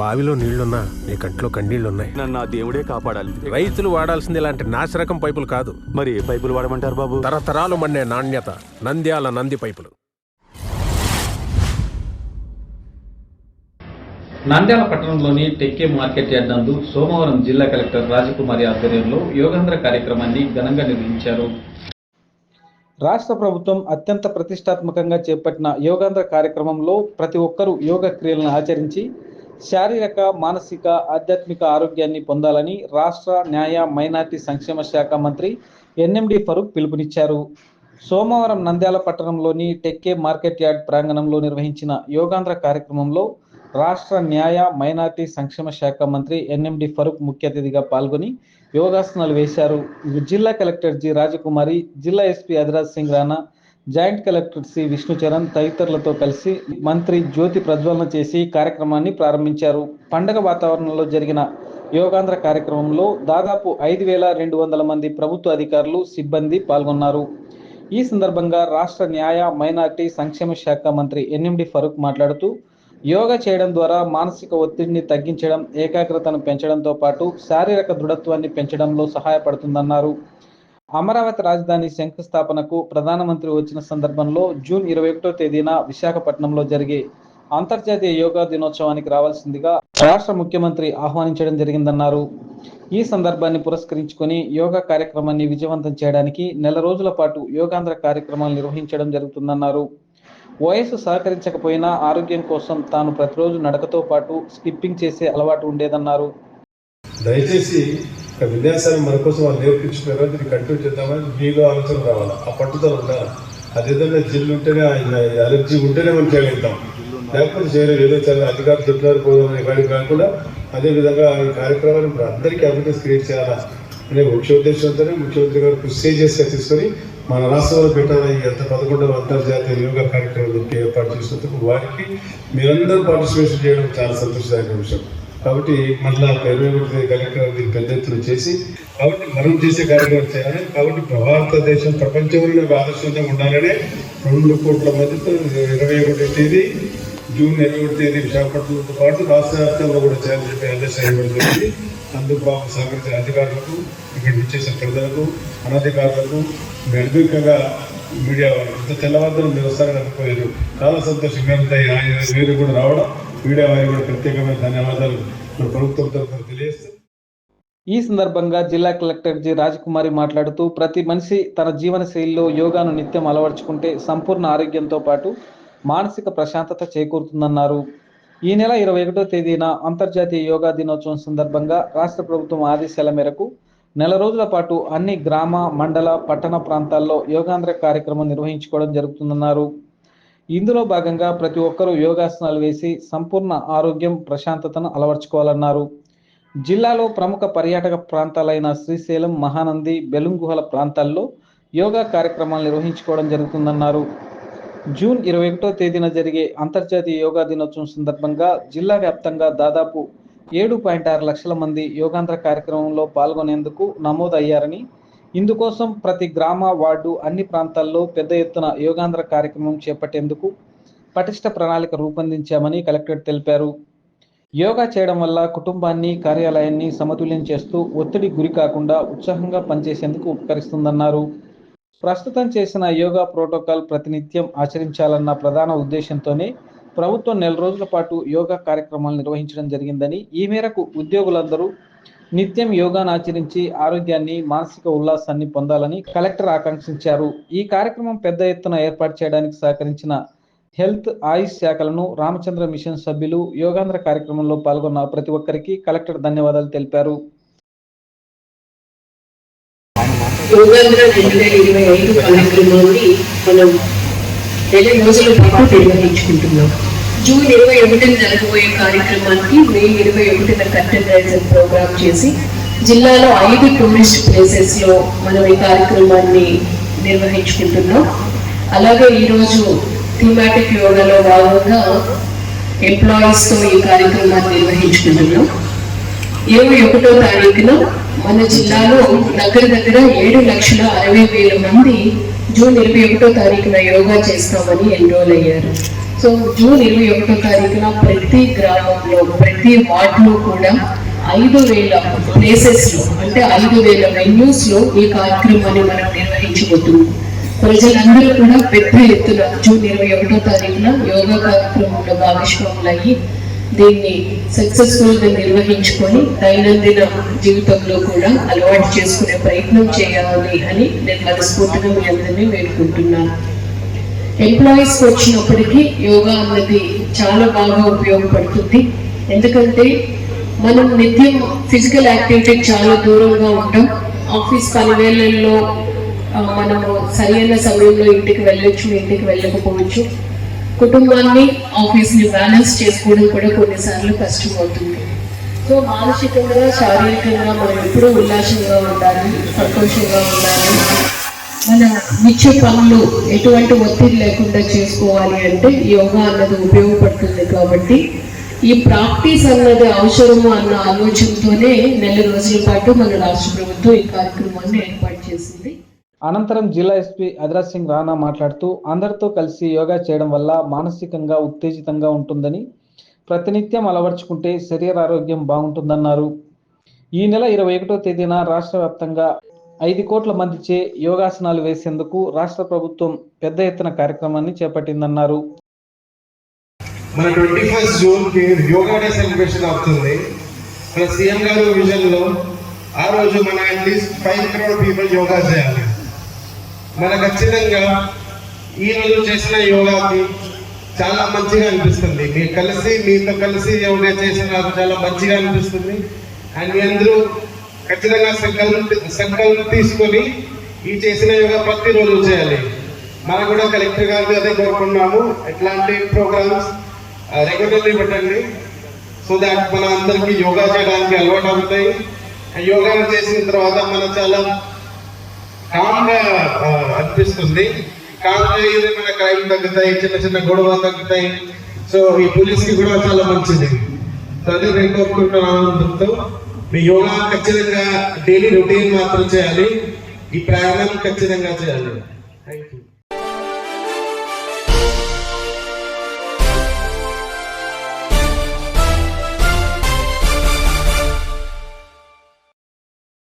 బావిలో నీళ్ళున్నా నీ కంట్లో కన్నీళ్ళున్నాయి. నన్ను ఆ దేవుడే కాపాడాలి. రైతులు వాడాల్సింది ఇలాంటి నాసిరకం పైపులు కాదు. మరి ఏ పైపులు వాడమంటారు బాబు? తరతరాలు మండే నాణ్యత నంద్యాల నంది పైపులు. నంద్యాల పట్టణంలోని టెక్కే మార్కెట్ యార్డ్ నందు సోమవారం జిల్లా కలెక్టర్ రాజకుమారి ఆధ్వర్యంలో యోగాంధ్ర కార్యక్రమాన్ని ఘనంగా నిర్వహించారు. రాష్ట్ర ప్రభుత్వం అత్యంత ప్రతిష్టాత్మకంగా చేపట్టిన యోగాంధ్ర కార్యక్రమంలో ప్రతి ఒక్కరూ యోగా క్రియలను ఆచరించి శారీరక మానసిక ఆధ్యాత్మిక ఆరోగ్యాన్ని పొందాలని రాష్ట్ర న్యాయ మైనార్టీ సంక్షేమ శాఖ మంత్రి ఎన్ఎండి ఫరూక్ పిలుపునిచ్చారు. సోమవారం నంద్యాల పట్టణంలోని టెక్కే మార్కెట్ యార్డ్ ప్రాంగణంలో నిర్వహించిన యోగాంధ్ర కార్యక్రమంలో రాష్ట్ర న్యాయ మైనార్టీ సంక్షేమ శాఖ మంత్రి ఎన్ఎండి ఫరూక్ ముఖ్య అతిథిగా పాల్గొని యోగాసనాలు వేశారు. జిల్లా కలెక్టర్ జి రాజకుమారి జిల్లా SP Adhiraj Singh Rana joint collector C Vishnucharan తదితరులతో కలిసి మంత్రి జ్యోతి ప్రజ్వలన చేసి కార్యక్రమాన్ని ప్రారంభించారు. పండగ వాతావరణంలో జరిగిన యోగాంధ్ర కార్యక్రమంలో దాదాపు ఐదు వేల రెండు వందల మంది ప్రభుత్వ అధికారులు సిబ్బంది పాల్గొన్నారు. ఈ సందర్భంగా రాష్ట్ర న్యాయ మైనార్టీ సంక్షేమ శాఖ మంత్రి ఎన్ఎండి ఫరూక్ మాట్లాడుతూ యోగా చేయడం ద్వారా మానసిక ఒత్తిడిని తగ్గించడం ఏకాగ్రతను పెంచడంతో పాటు శారీరక దృఢత్వాన్ని పెంచడంలో సహాయపడుతుందన్నారు. అమరావతి రాజధాని శంకుస్థాపనకు ప్రధానమంత్రి వచ్చిన సందర్భంలో జూన్ ఇరవై ఒకటో తేదీన విశాఖపట్నంలో జరిగే అంతర్జాతీయ యోగా దినోత్సవానికి రావాల్సిందిగా రాష్ట్ర ముఖ్యమంత్రి ఆహ్వానించడం జరిగిందన్నారు. ఈ సందర్భాన్ని పురస్కరించుకొని యోగా కార్యక్రమాన్ని విజయవంతం చేయడానికి నెల రోజుల పాటు యోగాంధ్ర కార్యక్రమాలు నిర్వహించడం జరుగుతుందన్నారు. వయసు సహకరించకపోయినా ఆరోగ్యం కోసం తాను ప్రతిరోజు నడకతో పాటు స్కిప్పింగ్ చేసే అలవాటు ఉండేదన్నారు. దయచేసి ఒక విన్యాసాన్ని మన కోసం వాళ్ళు నేర్పించుకున్నారు దీన్ని కంటిన్యూ చేద్దామని మీలో ఆలోచన రావాలి. ఆ పట్టుదల ఉండాలి. అదేవిధంగా జిల్లు ఉంటేనే అలర్జీ ఉంటేనే మనం చేయగలుగుతాం. లేకపోతే చేయలేదు ఏదో చాలా అధికారులు చెప్పినారు కానీ కాకుండా అదేవిధంగా ఈ కార్యక్రమాన్ని ఇప్పుడు అందరికీ అవేర్నెస్ క్రియేట్ చేయాలా అనే ముఖ్య ఉద్దేశంతోనే ముఖ్యమంత్రి గారు కృషి చేసి తీసుకొని మన రాష్ట్రంలో పెట్టాలని ఎంత పదకొండవ అంతర్జాతీయ యోగా కార్యక్రమం ఏర్పాటు చేసినందుకు వారికి మీరందరూ పార్టిసిపేషన్ చేయడం చాలా సంతోషదాయక విషయం. కాబట్టి మళ్ళా ఇరవై ఒకటి కలెక్టర్ దీన్ని పెద్ద ఎత్తున చేసి కాబట్టి మనం చేసే కార్యక్రమం చేయాలి. కాబట్టి భారతదేశం ప్రపంచంలో ఆదర్శంగా ఉండాలనే రెండు కోట్ల మందితో ఇరవై ఒకటి తేదీ జూన్ ఇరవై ఒకటి తేదీ విశాఖపట్నంతో పాటు రాష్ట్ర వ్యాప్తంగా కూడా చేయాలని చెప్పి ఆదేశం ఇవ్వబడుతుంది అందుకు బాబు సహకరించిన అధికారులకు ఇక్కడ విచ్చేసిన ప్రజలకు అనధికారులకు నిర్భీకంగా మీడియా వారు ఇంత తెల్లవారులు మీరు వస్తారని అనుకోలేదు. చాలా సంతోషంగా ఉంటాయి ఆయన మీరు కూడా రావడం. మీడియా వారికి కూడా ప్రత్యేకమైన ధన్యవాదాలు ప్రభుత్వం తరఫున తెలియజేస్తారు ఈ సందర్భంగా జిల్లా కలెక్టర్ జి. రాజకుమారి మాట్లాడుతూ ప్రతి మనిషి తన జీవన శైలిలో యోగాను నిత్యం అలవర్చుకుంటే సంపూర్ణ ఆరోగ్యంతో పాటు మానసిక ప్రశాంతత చేకూరుతుందన్నారు. ఈ నెల ఇరవై ఒకటో తేదీన అంతర్జాతీయ యోగా దినోత్సవం సందర్భంగా రాష్ట్ర ప్రభుత్వం ఆదేశాల మేరకు నెల రోజుల పాటు అన్ని గ్రామ మండల పట్టణ ప్రాంతాల్లో యోగాంధ్ర కార్యక్రమం నిర్వహించుకోవడం జరుగుతుందన్నారు. ఇందులో భాగంగా ప్రతి ఒక్కరూ యోగాసనాలు వేసి సంపూర్ణ ఆరోగ్యం ప్రశాంతతను అలవర్చుకోవాలన్నారు. జిల్లాలో ప్రముఖ పర్యాటక ప్రాంతాలైన శ్రీశైలం మహానంది బెలుంగుహల ప్రాంతాల్లో యోగా కార్యక్రమాలు నిర్వహించుకోవడం జరుగుతుందన్నారు. జూన్ ఇరవై ఒకటో తేదీన జరిగే అంతర్జాతీయ యోగా దినోత్సవం సందర్భంగా జిల్లా వ్యాప్తంగా దాదాపు ఏడు పాయింట్ ఆరు లక్షల మంది యోగాంధ్ర కార్యక్రమంలో పాల్గొనేందుకు నమోదయ్యారని ఇందుకోసం ప్రతి గ్రామ వార్డు అన్ని ప్రాంతాల్లో పెద్ద ఎత్తున యోగాంధ్ర కార్యక్రమం చేపట్టేందుకు పటిష్ట ప్రణాళిక రూపొందించామని కలెక్టర్ తెలిపారు. యోగా చేయడం వల్ల కుటుంబాన్ని కార్యాలయాన్ని సమతుల్యం చేస్తూ ఒత్తిడి గురి కాకుండా ఉత్సాహంగా పనిచేసేందుకు ఉపకరిస్తుందన్నారు. ప్రస్తుతం చేసిన యోగా ప్రోటోకాల్ ప్రతినిత్యం ఆచరించాలన్న ప్రధాన ఉద్దేశంతోనే ప్రభుత్వం నెల రోజుల పాటు యోగా కార్యక్రమాలు నిర్వహించడం జరిగిందని ఈ మేరకు ఉద్యోగులందరూ నిత్యం యోగాను ఆచరించి ఆరోగ్యాన్ని మానసిక ఉల్లాసాన్ని పొందాలని కలెక్టర్ ఆకాంక్షించారు. ఈ కార్యక్రమం పెద్ద ఎత్తున ఏర్పాటు చేయడానికి సహకరించిన హెల్త్ ఆయుష్ శాఖలను రామచంద్ర మిషన్ సభ్యులు యోగాంధ్ర కార్యక్రమంలో పాల్గొన్న ప్రతి ఒక్కరికి కలెక్టర్ ధన్యవాదాలు తెలిపారు. యోగాంధ్ర రెండు వేల ఇరవై ఐదు కార్యక్రమాన్ని మనం నెల రోజుల పాటు నిర్వహించుకుంటున్నాం. జూన్ ఇరవై ఒకటిన జరగబోయే కార్యక్రమానికి మే ఇరవై ఒకటిన కట్టెన్ ప్రోగ్రామ్ చేసి జిల్లాలో ఐదు టూరిస్ట్ ప్లేసెస్లో మనం ఈ కార్యక్రమాన్ని నిర్వహించుకుంటున్నాం. అలాగే ఈరోజు థీమాటిక్ యోగాలో భాగంగా ఎంప్లాయీస్తో ఈ కార్యక్రమాన్ని నిర్వహించుకుంటున్నాం. ఇరవై ఒకటో తారీఖున మన జిల్లాలో దగ్గర దగ్గర ఏడు లక్షల అరవై వేల మంది జూన్ ఇరవై ఒకటో తారీఖున యోగా చేస్తామని ఎన్రోల్ అయ్యారు. సో జూన్ ఇరవై ఒకటో తారీఖున ప్రతి గ్రామంలో ప్రతి వార్డులో కూడా ఐదు వేల ప్లేసెస్లో అంటే ఐదు వేల వెన్యూస్లో ఈ కార్యక్రమాన్ని మనం నిర్వహించబోతున్నాం. ప్రజలందరూ కూడా పెద్ద ఎత్తున జూన్ ఇరవై ఒకటో తారీఖున యోగా కార్యక్రమంలో భాగస్వాములయ్యి దీన్ని సక్సెస్ఫుల్గా నిర్వహించుకొని దైనందిన జీవితంలో కూడా అలవాటు చేసుకునే ప్రయత్నం చేయాలి అని నేను మనస్ఫూర్తిగా మీ అందరినీ వేడుకుంటున్నాను. ఎంప్లాయీస్కి వచ్చినప్పటికీ యోగా అన్నది చాలా బాగా ఉపయోగపడుతుంది. ఎందుకంటే మనం నిత్యం ఫిజికల్ యాక్టివిటీ చాలా దూరంగా ఉంటాం. ఆఫీస్ పనివేళల్లో మనము సరైన సమయంలో ఇంటికి వెళ్ళొచ్చు ఇంటికి వెళ్ళకపోవచ్చు. కుటుంబాన్ని ఆఫీస్ని బ్యాలెన్స్ చేసుకోవడం కూడా కొన్నిసార్లు కష్టం అవుతుంది సో మానసికంగా శారీరకంగా మనం ఎప్పుడూ ఉల్లాసంగా ఉండాలి సంతోషంగా ఉండాలి. మన నిత్య పనులు ఎటువంటి ఒత్తిడి లేకుండా చేసుకోవాలి అంటే యోగా అన్నది ఉపయోగపడుతుంది కాబట్టి ఈ ప్రాక్టీస్ అన్నది అవసరము అన్న ఆలోచనతోనే నెల రోజుల పాటు మన రాష్ట్ర ప్రభుత్వం ఈ కార్యక్రమాన్ని ఏర్పాటు చేసింది. అనంతరం జిల్లా ఎస్పీ అదిరాజ్ సింగ్ రాణా మాట్లాడుతూ అందరితో కలిసి యోగా చేయడం వల్ల మానసికంగా ఉత్తేజితంగా ఉంటుందని ప్రతినిత్యం అలవర్చుకుంటే శరీర ఆరోగ్యం బాగుంటుందన్నారు. ఈ నెల ఇరవై ఒకటో తేదీన రాష్ట్ర వ్యాప్తంగా ఐదు కోట్ల మందిచే యోగాసనాలు వేసేందుకు రాష్ట్ర ప్రభుత్వం పెద్ద ఎత్తున కార్యక్రమాన్ని చేపట్టిందన్నారు. మన ట్వంటీ ఫస్ట్ జూన్కి యోగా డే సెలబ్రేషన్ అవుతుంది. మన సీఎం గారు విజన్లో ఆ రోజు మన at least five crore people yoga చేయాలి. మన ఖచ్చితంగా ఈ రోజు చేసిన యోగాకి చాలా మంచిగా అనిపిస్తుంది. మీరు కలిసి మీతో కలిసి యోగా చేసిన నాకు చాలా మంచిగా అనిపిస్తుంది. అండ్ మీ అందరూ ఖచ్చితంగా సంకల్ప సంకల్పం తీసుకొని ఈ చేసిన యోగా ప్రతిరోజు చేయాలి. మనం కూడా కలెక్టర్ గారు అదే కోరుకున్నాము ఎట్లాంటి ప్రోగ్రామ్స్ రెగ్యులర్లీ పెట్టండి. సో దాట్ మన అందరికీ యోగా చేయడానికి అలవాటు అవుతాయి. ఆ యోగా చేసిన తర్వాత మనం చాలా అనిపిస్తుంది. కాదు ఏదైనా క్రైమ్ తగ్గుతాయి చిన్న చిన్న గొడవ తగ్గుతాయి. సో ఈ పోలీస్కి కూడా చాలా మంచిది. సో అదే నేను కోరుకుంటున్న ఆనందంతో మీ యోగా ఖచ్చితంగా డైలీ రొటీన్ మాత్రం చేయాలి. ఈ ప్రయాణం ఖచ్చితంగా చేయాలి.